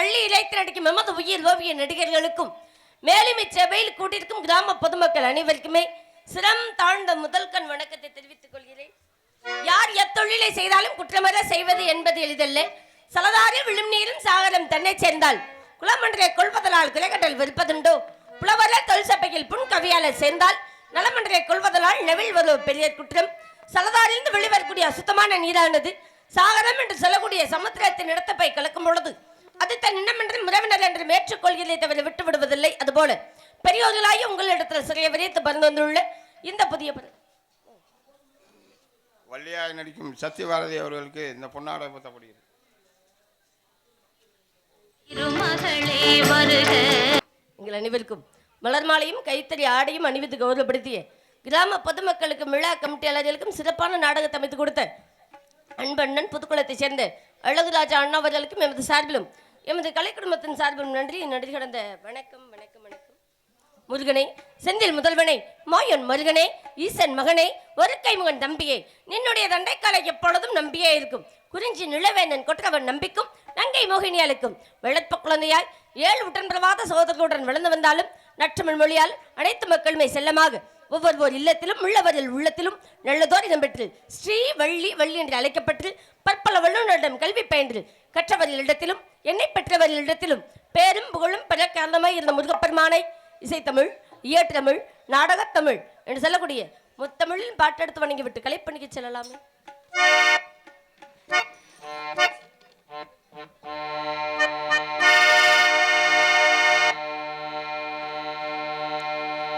அள்ளி இழைத்து நடிக்கும் எமது உயிர் ஓவிய நடிகர்களுக்கும் மேலும் இச்சபையில் கூட்டியிருக்கும் கிராம பொதுமக்கள் அனைவருக்குமே சிரம் தாழ்ந்த முதல் கண் வணக்கத்தை தெரிவித்துக் கொள்கிறேன். யார் எத்தொழிலை செய்தாலும் குற்றமற செய்வது என்பது எளிதல்ல. சலதாரி விழும் நீரும் சாகரம் தன்னை சேர்ந்தால் குளமன்றை கொள்வதலால் குலைகட்டல் வெறுப்பதுண்டோ? புலவர தொல்சபையில் புன் கவியாளர் சேர்ந்தால் நலமன்றரை கொள்வதனால் நெவில் ஒரு பெரிய குற்றம். சலதாரிலிருந்து வெளிவரக்கூடிய அசுத்தமான நீரானது சாகரம் என்று சொல்லக்கூடிய சமுத்திரத்தின் இடத்தப்பை கலக்கும் பொழுது அது தன் இன்னமென்றும் உறவினர் என்று ஏற்றுக்கொள்கிறதை தவிர விட்டு விடுவதில்லை அதுபோல பெரியோர்களாகி உங்களிடத்தில் சிறைய விரைத்து பறந்து வந்துள்ள இந்த புதிய வள்ளியாக நடிக்கும் சத்யபாரதி அவர்களுக்கு இந்த பொன்னாடை வருக. எங்கள் அனைவருக்கும் மலர் மாலையும் கைத்தறி ஆடையும் அணிவித்து கௌரவப்படுத்திய கிராம பொதுமக்களுக்கும் விழா கமிட்டியாளர்களுக்கும் சிறப்பான நாடகத்தை அமைத்து கொடுத்த அன்பண்ணன் புதுக்குளத்தைச் சேர்ந்த அழகுராஜா அண்ணா அவர்களுக்கும் எமது சார்பிலும் எமது கலை குடும்பத்தின் சார்பிலும் நன்றி. நன்றி கடந்த வணக்கம் வணக்கம் வணக்கம். முருகனே செந்தில் முதல்வனே மாயன் மருகனே ஈசன் மகனே ஒரு கைமுகன் தம்பியே நின்னுடைய தண்டைக்காலை எப்பொழுதும் நம்பியே இருக்கும். குறிஞ்சி நிலவேந்தன் கொற்றவன் நம்பிக்கும் நங்கை மோகினியாளுக்கும் வெள்ளப்ப குழந்தையாய் ஏழு உடன்பிரவாத சகோதரர்களுடன் விழுந்து வந்தாலும் நற்றமிழ் மொழியால் அனைத்து மக்களுமே செல்லமாக ஒவ்வொருவர் இல்லத்திலும் உள்ளவரில் உள்ளத்திலும் நல்லதோர் இடம்பெற்று ஸ்ரீ வள்ளி வள்ளி என்று அழைக்கப்பட்டு பற்பல வல்லுநரிடம் கல்வி பயின்று கற்றவர்களிடத்திலும் என்னை பெற்றவர்களிடத்திலும் பேரும் புகழும் பெற காரணமாய் இருந்த முருகப்பெருமானை இசைத்தமிழ் இயற்றமிழ் நாடகத்தமிழ் என்று சொல்லக்கூடிய முத்தமிழில் பாட்டெடுத்து வணங்கிவிட்டு கலைப்பணிக்கு செல்லலாமே.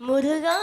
முருகா.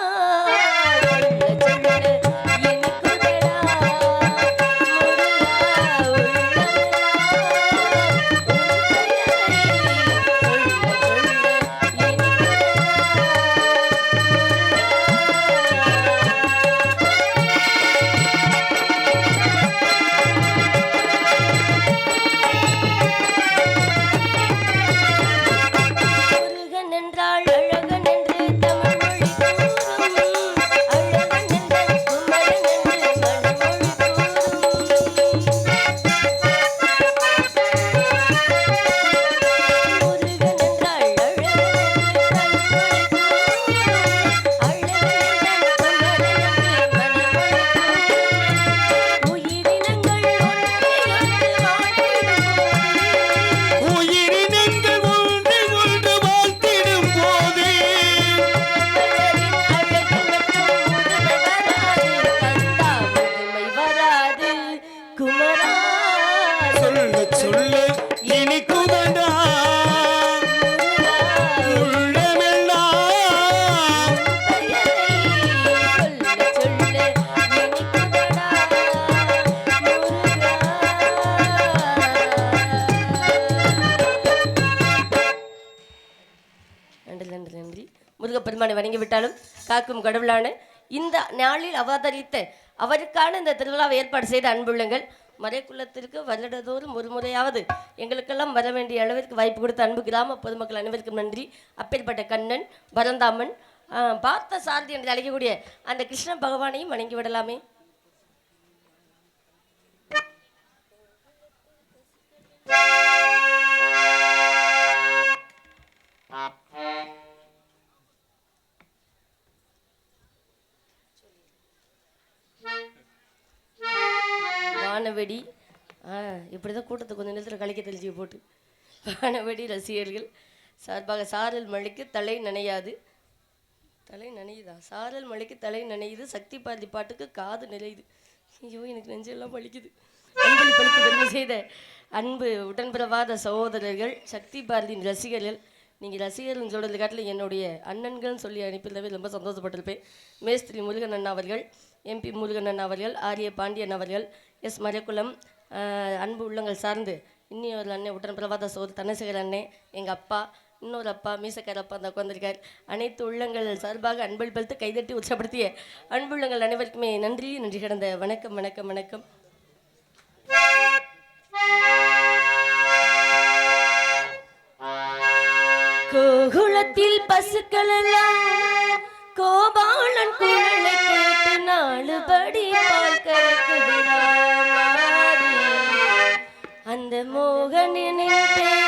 பெருமானை வணங்கிவிட்டாலும் காக்கும் கடவுளான இந்த நாளில் அவதரித்த அவருக்கான இந்த திருவிழாவை ஏற்பாடு செய்த அன்புள்ளங்கள் மறைக்குள்ளத்திற்கு வருடதோறும் ஒரு முறையாவது எங்களுக்கெல்லாம் வர வேண்டிய அளவிற்கு வாய்ப்பு கொடுத்த அன்பு கிராம பொதுமக்கள் அனைவருக்கும் நன்றி. அப்பேற்பட்ட கண்ணன் பரந்தாமன் பார்த்த சாரதி என்று அழைக்கக்கூடிய அந்த கிருஷ்ண பகவானையும் வணங்கி விடலாமே. வானவெடி ஆ இப்படி தான் கூட்டத்தை கொஞ்சம் நேரத்தில் கலைக்க தெளிச்சு போட்டு. வானவெடி ரசிகர்கள் சார்பாக சாரல் மழைக்கு தலை நனையாது. தலை நனையுதா? சாரல் மழைக்கு தலை நனையுது. சக்தி பாரதி பாட்டுக்கு காது நிறையுது ஐயோ எனக்கு நெஞ்செல்லாம் பழிக்குது அன்பளி பளித்து பெருமை செய்த அன்பு உடன்பிறவாத சகோதரர்கள் சக்தி பாரதியின் ரசிகர்கள். நீங்கள் ரசிகர்கள் சொல்கிறது காட்டில் என்னுடைய அண்ணன்கள்னு சொல்லி அனுப்பியிருந்தவே ரொம்ப சந்தோஷப்பட்டிருப்பேன். மேஸ்திரி முருகன் அண்ணா அவர்கள் எம்பி முருகன் அண்ணா அவர்கள் ஆரிய பாண்டியன் அவர்கள் எஸ் மரியக்குளம் அன்பு உள்ளங்கள் சார்ந்து இன்னொரு அண்ணன் உடன் பிரபாத சோர் தனசேகர் அண்ணன் எங்கள் அப்பா இன்னொரு அப்பா மீசக்கார அப்பா அந்த உட்காந்துருக்கார் அனைத்து உள்ளங்கள் சார்பாக அன்பில் பழுத்து கைதட்டி உற்சாகப்படுத்திய அன்புள்ளங்கள் அனைவருக்குமே நன்றி நன்றி கிடந்த வணக்கம் வணக்கம் வணக்கம். கோகுலத்தில் பசுக்கள் எல்லாம் கோபாலன் குரலை கேட்டு நாலுபடி பால் கறக்குகிறாரி அந்த மோகனின் பேர்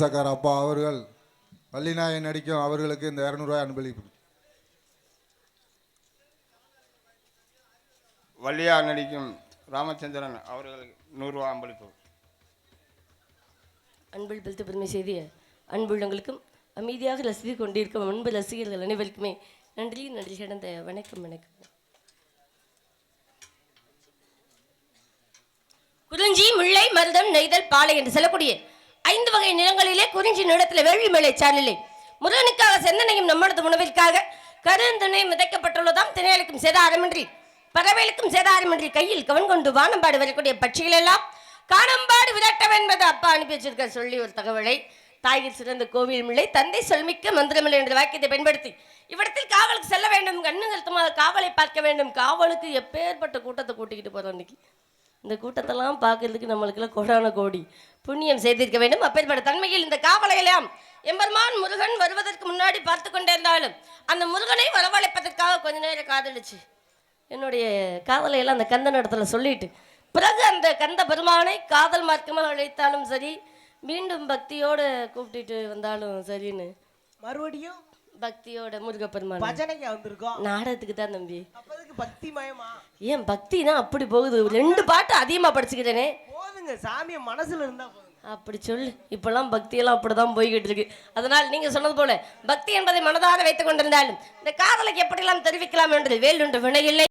வீசக்கார அப்பா அவர்கள் வள்ளிநாயன் நடிக்கும் அவர்களுக்கு இந்த இரநூறுவாய் அன்பளிப்பு. வள்ளியா நடிக்கும் ராமச்சந்திரன் அவர்களுக்கு நூறுரூவா அம்பளிப்பு அன்பில் பிடித்த பெருமை செய்திய அன்புள்ளங்களுக்கும் அமைதியாக ரசித்து கொண்டிருக்கும் அன்பு ரசிகர்கள் அனைவருக்குமே நன்றி நன்றி கிடந்த வணக்கம் வணக்கம். குறிஞ்சி முல்லை மருதம் நெய்தல் பாலை என்று சொல்லக்கூடிய ஐந்து வகை நிலங்களிலே குறிஞ்சி நிலத்தில் வேள்வி மேலை சாலிலே முருகனுக்காக செந்தனையும் நம்மளது உணவிற்காக கருந்துணை விதைக்கப்பட்டுள்ளதாம் திணைகளுக்கும் சேதாரமின்றி பறவைகளுக்கும் சேதாரமின்றி கையில் கவன் கொண்டு வானம்பாடு வரக்கூடிய பட்சிகள் எல்லாம் காணம்பாடு விரட்டம் என்பது அப்பா அனுப்பி வச்சிருக்க சொல்லி ஒரு தகவலை. தாயில் சிறந்த கோவில் மில்லை தந்தை சொல்மிக்க மந்திரமில்லை என்ற வாக்கியத்தை பயன்படுத்தி இவ்விடத்தில் காவலுக்கு செல்ல வேண்டும் கண்ணு காவலை பார்க்க வேண்டும். காவலுக்கு எப்பேற்பட்ட கூட்டத்தை கூட்டிக்கிட்டு போகிறோம் இன்னைக்கு. இந்த கூட்டத்தெல்லாம் பார்க்கறதுக்கு நம்மளுக்குலாம் கோடான கோடி புண்ணியம் செய்திருக்க வேண்டும். அப்பேற்பட்ட தன்மையில் இந்த காவலையெல்லாம் எம்பெருமான் முருகன் வருவதற்கு முன்னாடி பார்த்து கொண்டே இருந்தாலும் அந்த முருகனை வரவழைப்பதற்காக கொஞ்ச நேரம் காதலிச்சு என்னுடைய காதலையெல்லாம் அந்த கந்தன் இடத்துல சொல்லிட்டு பிறகு அந்த கந்த பெருமானை காதல் மார்க்கமாக அழைத்தாலும் சரி மீண்டும் பக்தியோடு கூப்பிட்டுட்டு வந்தாலும் சரின்னு. மறுபடியும் பக்தியோட முருகப்பெருமான். பஜனைக்கு வந்திருக்கோம் நாடகத்துக்கு தான் தம்பி. அப்போதைக்கு பக்தி மயமா ஏன் பக்தினா அப்படி போகுது? ரெண்டு பாட்டு அதிகமாக படிச்சுக்கிட்டேனே. போதுங்க சாமியை மனசுல இருந்தா அப்படி சொல்லு. இப்பெல்லாம் பக்தியெல்லாம் அப்படிதான் போய்கிட்டு இருக்கு. அதனால் நீங்க சொன்னது போல பக்தி என்பதை மனதார வைத்துக் கொண்டிருந்தாலும் இந்த காதலுக்கு எப்படியெல்லாம் தெரிவிக்கலாம் என்று வேல் ஒன்று வினையில்லை